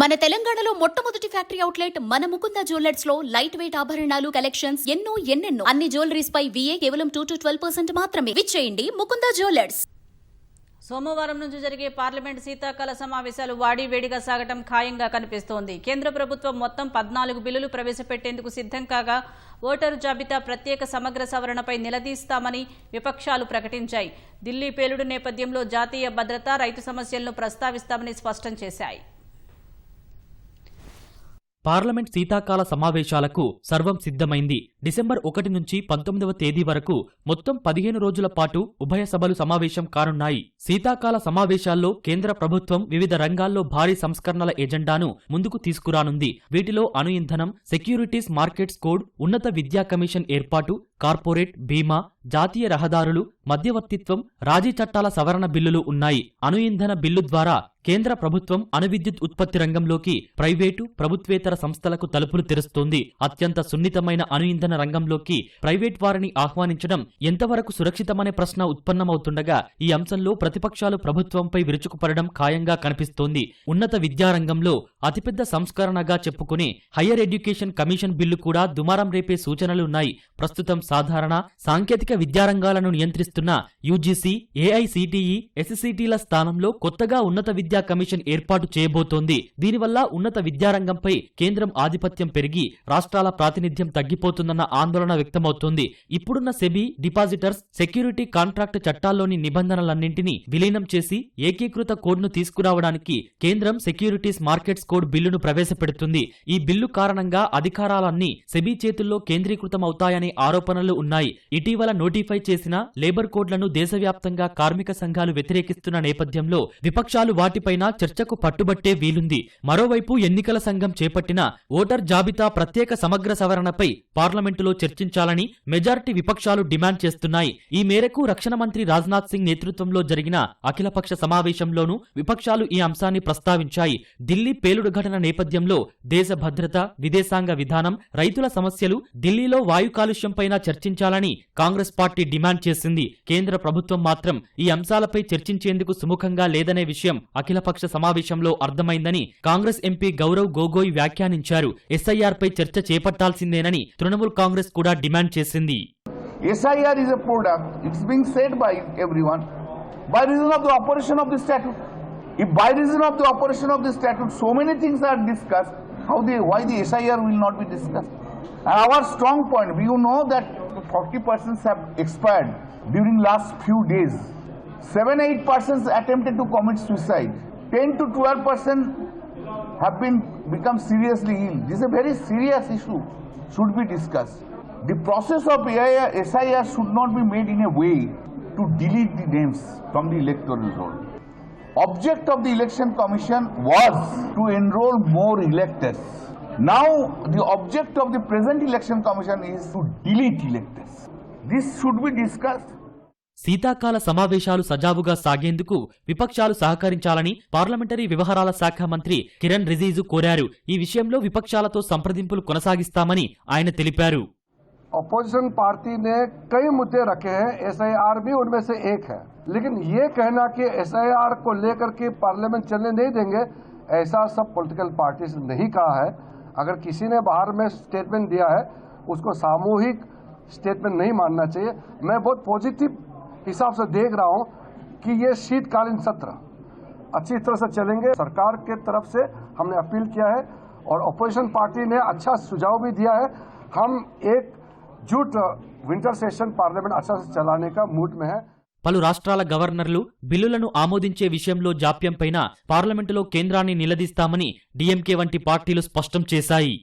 మన తెలంగాణలో మొట్టమొదటి ఫ్యాక్టరీ అవుట్లెట్ మన ముకుంద జ్యువెలర్స్లో లైట్ వెయిట్ ఆభరణాలు కలెక్షన్స్ ఎన్నో ఎన్నెన్నో. అన్ని జ్యువెలరీస్ పై విఏ కేవలం టూ టు ట్వెల్వ్ పర్సెంట్ మాత్రమే. విచ్చేయండి ముకుంద జ్యువెలర్స్. సోమవారం నుంచి జరిగే పార్లమెంట్ శీతాకాల సమావేశాలు వాడి వేడిగా సాగటం ఖాయంగా కనిపిస్తోంది. కేంద్ర ప్రభుత్వం మొత్తం పద్నాలుగు బిల్లులు ప్రవేశపెట్టేందుకు సిద్ధం కాగా ఓటరు జాబితా ప్రత్యేక సమగ్ర సవరణపై నిలదీస్తామని విపక్షాలు ప్రకటించాయి. ఢిల్లీ పేలుడు నేపథ్యంలో జాతీయ భద్రత రైతు సమస్యలను ప్రస్తావిస్తామని స్పష్టం చేశాయి. పార్లమెంట్ శీతాకాల సమావేశాలకు సర్వం సిద్ధమైంది. డిసెంబర్ ఒకటి నుంచి పంతొమ్మిదవ తేదీ వరకు మొత్తం పదిహేను రోజుల పాటు ఉభయ సభలు సమావేశం కానున్నాయి. శీతాకాల సమావేశాల్లో కేంద్ర ప్రభుత్వం వివిధ రంగాల్లో భారీ సంస్కరణల ఎజెండాను ముందుకు తీసుకురానుంది. వీటిలో అణు ఇంధనం సెక్యూరిటీస్ మార్కెట్స్ కోడ్ ఉన్నత విద్యా కమిషన్ ఏర్పాటు కార్పొరేట్ బీమా జాతీయ రహదారులు మధ్యవర్తిత్వం రాజీ చట్టాల సవరణ బిల్లులు ఉన్నాయి. అణు ఇంధన బిల్లు ద్వారా కేంద్ర ప్రభుత్వం అణు విద్యుత్ ఉత్పత్తి రంగంలోకి ప్రైవేటు ప్రభుత్వేతర సంస్థలకు తలుపులు తెరుస్తోంది. అత్యంత సున్నితమైన అణు ఇంధన రంగంలోకి ప్రైవేట్ వారిని ఆహ్వానించడం ఎంతవరకు సురక్షితమనే ప్రశ్న ఉత్పన్నమవుతుండగా ఈ అంశంలో ప్రతిపక్షాలు ప్రభుత్వంపై విరుచుకుపడడం ఖాయంగా కనిపిస్తోంది. ఉన్నత విద్యారంగంలో అతిపెద్ద సంస్కరణగా చెప్పుకునే హయ్యర్ ఎడ్యుకేషన్ కమిషన్ బిల్లు కూడా దుమారం రేపే సూచనలున్నాయి ప్రస్తుతం సాధారణ సాంకేతిక విద్యారంగాలను నియంత్రిస్తున్న యూజీసీ ఏఐసిటిఈ ఎస్సిటిల స్థానంలో కొత్తగా ఉన్నత విద్యా కమిషన్ ఏర్పాటు చేయబోతోంది. దీనివల్ల ఉన్నత విద్యారంగంపై కేంద్రం ఆధిపత్యం పెరిగి రాష్ట్రాల ప్రాతినిధ్యం తగ్గిపోతుందన్న ఆందోళన వ్యక్తమవుతోంది. ఇప్పుడున్న సెబీ డిపాజిటర్స్ సెక్యూరిటీ కాంట్రాక్ట్ చట్టాల్లోని నిబంధనలన్నింటినీ విలీనం చేసి ఏకీకృత కోడ్ను తీసుకురావడానికి కేంద్రం సెక్యూరిటీస్ మార్కెట్స్ కోడ్ బిల్లును ప్రవేశపెడుతుంది. ఈ బిల్లు కారణంగా అధికారాలన్నీ సెబీ చేతుల్లో కేంద్రీకృతం అవుతాయనే ఆరోపణలు ఉన్నాయి. ఇటీవల నోటిఫై చేసిన లేబర్ కోడ్లను దేశవ్యాప్తంగా కార్మిక సంఘాలు వ్యతిరేకిస్తున్న నేపథ్యంలో విపక్షాలు వాటిపైన చర్చకు పట్టుబట్టే వీలుంది. మరోవైపు ఎన్నికల సంఘం చేపట్టిన ఓటర్ జాబితా ప్రత్యేక సమగ్ర సవరణపై పార్లమెంటులో చర్చించాలని మెజారిటీ విపక్షాలు డిమాండ్ చేస్తున్నాయి. ఈ మేరకు రక్షణ మంత్రి రాజ్నాథ్ సింగ్ నేతృత్వంలో జరిగిన అఖిలపక్ష సమావేశంలోనూ విపక్షాలు ఈ అంశాన్ని ప్రస్తావించాయి. ఢిల్లీ పేలుడు ఘటన నేపథ్యంలో దేశ భద్రత విదేశాంగ విధానం రైతుల సమస్యలు ఢిల్లీలో వాయు కాలుష్యంపైన చర్చించాలని కాంగ్రెస్ పార్టీ డిమాండ్ చేసింది. కేంద్ర ప్రభుత్వం మాత్రం ఈ అంశాలపై చర్చించేందుకు సుముఖంగా లేదనే విషయం అఖిలపక్ష సమావేశంలో అర్థమైందని కాంగ్రెస్ ఎంపీ గౌరవ్ గోగోయ్ వ్యాఖ్యానించారు. ఎస్ఐఆర్ పై చర్చ చేపట్టాల్సిందేనని తృణమూల్ కాంగ్రెస్ కూడా డిమాండ్ చేసింది. SIR is a product, it's being said by everyone, by reason of the operation of the statute. If by reason of the operation of the statute so many things are discussed, how the, why the SIR will not be discussed? And our strong point, you know that 40 persons have expired during last few days. 7-8 persons attempted to commit suicide. 10 to 12 persons have been become seriously ill. This is a very serious issue, should be discussed. The process of AIR, SIR should not be made in a way to delete the names from the electoral roll. Object of the election commission was to enroll more electors. Now the object of the present election commission is to delete electors. This should be discussed. శీతాకాల సమావేశాలు సజావుగా సాగేందుకు విపక్షాలు సహకరించాలని parliamentary వ్యవహారాల శాఖ మంత్రి కిరణ్ రిజిజు కోరారు ఈ విషయంలో విపక్షాలతో సంప్రదింపులు కొనసాగిస్తామని ఆయన తెలిపారు अपोजिशन पार्टी ने कई मुद्दे रखे हैं एसआईआर भी उनमें से एक है। लेकिन ये कहना कि एसआईआर को लेकर के पार्लियामेंट चलने नहीं देंगे, ऐसा सब पॉलिटिकल पार्टीज़ नहीं कहा है। अगर किसी ने बाहर में स्टेटमेंट दिया है, उसको सामूहिक स्टेटमेंट नहीं मानना चाहिए। मैं बहुत पॉजिटिव हिसाब से देख रहा हूँ कि ये शीतकालीन सत्र अच्छी तरह से चलेंगे। सरकार के तरफ़ से हमने अपील किया है और अपोजिशन पार्टी ने अच्छा सुझाव भी दिया है। हम एक जुट विंटर सेशन पार्लियामेंट अच्छा से चलाने का मूड में है పలు రాష్ట్రాల గవర్నర్లు బిల్లులను ఆమోదించే విషయంలో జాప్యంపైన పార్లమెంటులో కేంద్రాన్ని నిలదీస్తామని డీఎంకే వంటి పార్టీలు స్పష్టం చేశాయి